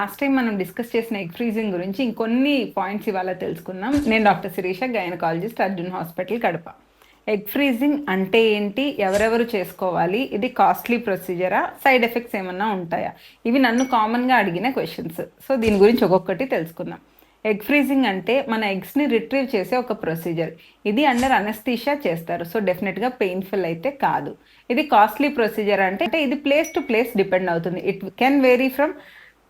Last time మనం discuss చేసిన egg freezing గురించి ఇంకొన్ని పాయింట్స్ ఇవాళ తెలుసుకుందాం. నేను doctor Sirisha gynaecologist Arjun hospital Kadapa. Egg freezing అంటే ఏంటి? ఎవరెవరు చేసుకోవాలి? ఇది కాస్ట్లీ ప్రొసీజరా సైడ్ ఎఫెక్ట్స్ ఏమన్నా ఉంటాయా? ఇవి నన్ను కామన్గా అడిగిన క్వశ్చన్స్ సో దీని గురించి ఒక్కొక్కటి తెలుసుకుందాం. ఎగ్ ఫ్రీజింగ్ అంటే మన ఎగ్స్ని రిట్రీవ్ చేసే ఒక ప్రొసీజర్ ఇది అండర్ అనస్థీషియా చేస్తారు. సో డెఫినెట్గా పెయిన్ఫుల్ అయితే కాదు. ఇది కాస్ట్లీ ప్రొసీజర్ అంటే అంటే ఇది ప్లేస్ టు ప్లేస్ డిపెండ్ అవుతుంది. It can vary from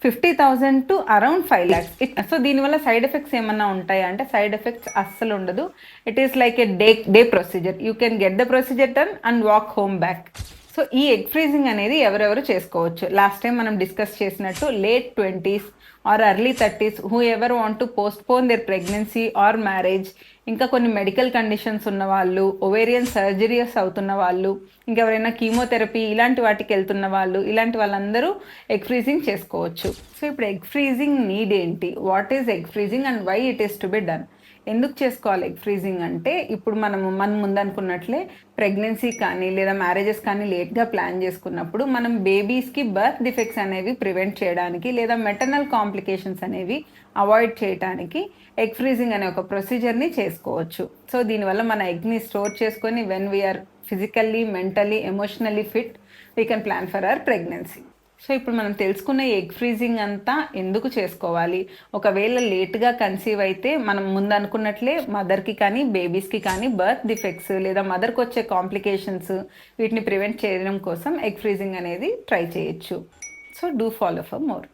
fifty thousand to around five lakhs so దీనివల్ల సైడ్ ఎఫెక్ట్స్ ఏమన్నా ఉంటాయా? అంటే సైడ్ ఎఫెక్ట్స్ అస్సలు ఉండదు. It is like a day day procedure you can get the procedure turn and walk home back so ఈ egg freezing అనేది ఎవరెవరు చేసుకోవచ్చు? లాస్ట్ టైం మనం డిస్కస్ చేసినట్టు late twenties or early thirties whoever want to postpone their pregnancy or marriage ఇంకా కొన్ని medical conditions ఉన్న వాళ్ళు ఒవేరియన్ సర్జరీస్ అవుతున్న వాళ్ళు ఇంకెవరైనా కీమోథెరపీ ఇలాంటి వాటికి వెళ్తున్న వాళ్ళు ఇలాంటి వాళ్ళందరూ ఎగ్ ఫ్రీజింగ్ చేసుకోవచ్చు. సో ఇప్పుడు ఎగ్ ఫ్రీజింగ్ నీడ్ ఏంటి? What is egg freezing and why it is to be done ఎందుకు చేసుకోవాలి ఎగ్ ఫ్రీజింగ్ అంటే ఇప్పుడు మనము మనం ముందు అనుకున్నట్లే ప్రెగ్నెన్సీ కానీ లేదా మ్యారేజెస్ కానీ లేట్గా ప్లాన్ చేసుకున్నప్పుడు మనం బేబీస్కి బర్త్ డిఫెక్ట్స్ అనేవి ప్రివెంట్ చేయడానికి లేదా మెటర్నల్ కాంప్లికేషన్స్ అనేవి అవాయిడ్ చేయడానికి ఎగ్ ఫ్రీజింగ్ అనే ఒక ప్రొసీజర్ని చేసుకోవచ్చు. సో దీనివల్ల మన ఎగ్ని స్టోర్ చేసుకొని when we're physically mentally emotionally fit we can plan for our pregnancy. So ఇప్పుడు మనం తెలుసుకున్న ఎగ్ ఫ్రీజింగ్ అంతా ఎందుకు చేసుకోవాలి? ఒకవేళ లేట్గా కన్సీవ్ అయితే మనం ముందు అనుకున్నట్లే మదర్కి కానీ బేబీస్కి కానీ బర్త్ డిఫెక్ట్స్ లేదా మదర్కి వచ్చే కాంప్లికేషన్స్ వీటిని ప్రివెంట్ చేయడం కోసం ఎగ్ ఫ్రీజింగ్ అనేది ట్రై చేయొచ్చు. So do follow for more.